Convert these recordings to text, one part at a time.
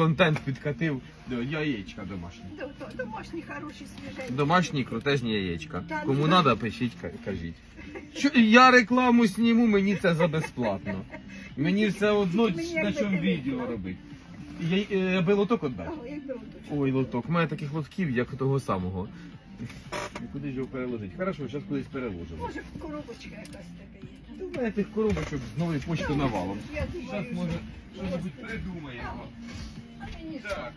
контент підкатив до яєчка домашні. До- до- Домашні хороші свіженькі. Домашні крутезні яєчка. Та, Кому ну, треба, пишіть, кажіть. Що, я рекламу зніму, мені це за безплатно. Мені все одно на чому відео робити. Я, е, аби лоток віддати. Ой, лоток. У мене таких лотків, як того самого. І Куди ж його переложити? Хорошо, зараз кудись переложимо. Може, коробочка якась тебе є. У мене тих коробочок з нової почти навалом. Я Зараз може що- щось придумаємо. Так.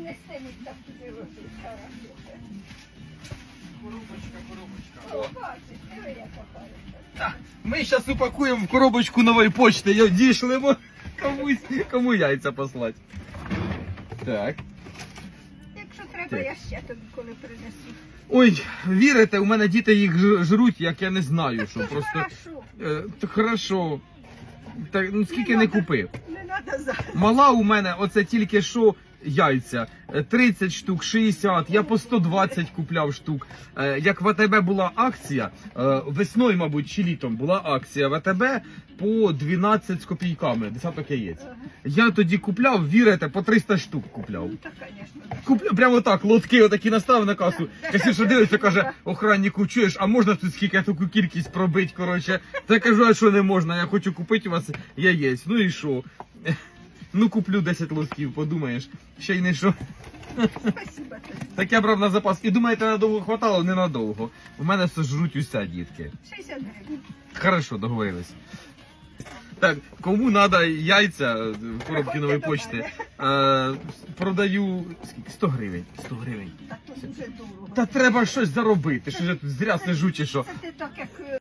Не стемить так туди ложить. Коробочка, коробочка. О, бачиш, диви, яка. Так, Ми зараз упакуємо в коробочку нової почти. Я дійшлемо комусь, кому яйця послати. Так. Якщо треба, Так. я ще тобі коли принесу. Ой, вірите, у мене діти їх жруть, як я не знаю, що просто. хорошо. Е, то хорошо. Так, ну скільки не купив. Зараз. Мала у мене оце тільки що яйця. Е, 30 штук, 60, я по 120 купляв штук. Е, Як в АТБ була акція, е, весною, мабуть, чи літом була акція в АТБ по 12 з копійками, десяток яєць. Я тоді купляв, вірите, по 300 штук купляв. Ну, так, звісно. Купляв прямо так, лотки отакі наставив на касу. Касірша дивиться, каже, охраннику, чуєш, а можна тут скільки таку кількість пробить, коротше. Та я кажу, а що не можна, я хочу купити у вас яєць. Ну і що? Ну куплю 10 лотків, подумаєш. Ще й не що. Спасибо. Так я брав на запас. І думаєте, надовго хватало? Ненадовго. У мене все жруть уся, дітки. 60 гривень. Хорошо, договорились. Так, кому треба яйця в коробці нової почти? Е, продаю скільки? 100 гривень. 100 гривень. Так то дуже дорого. Та треба щось заробити. Що ж я тут зря сижу чи що? Це ти так як е,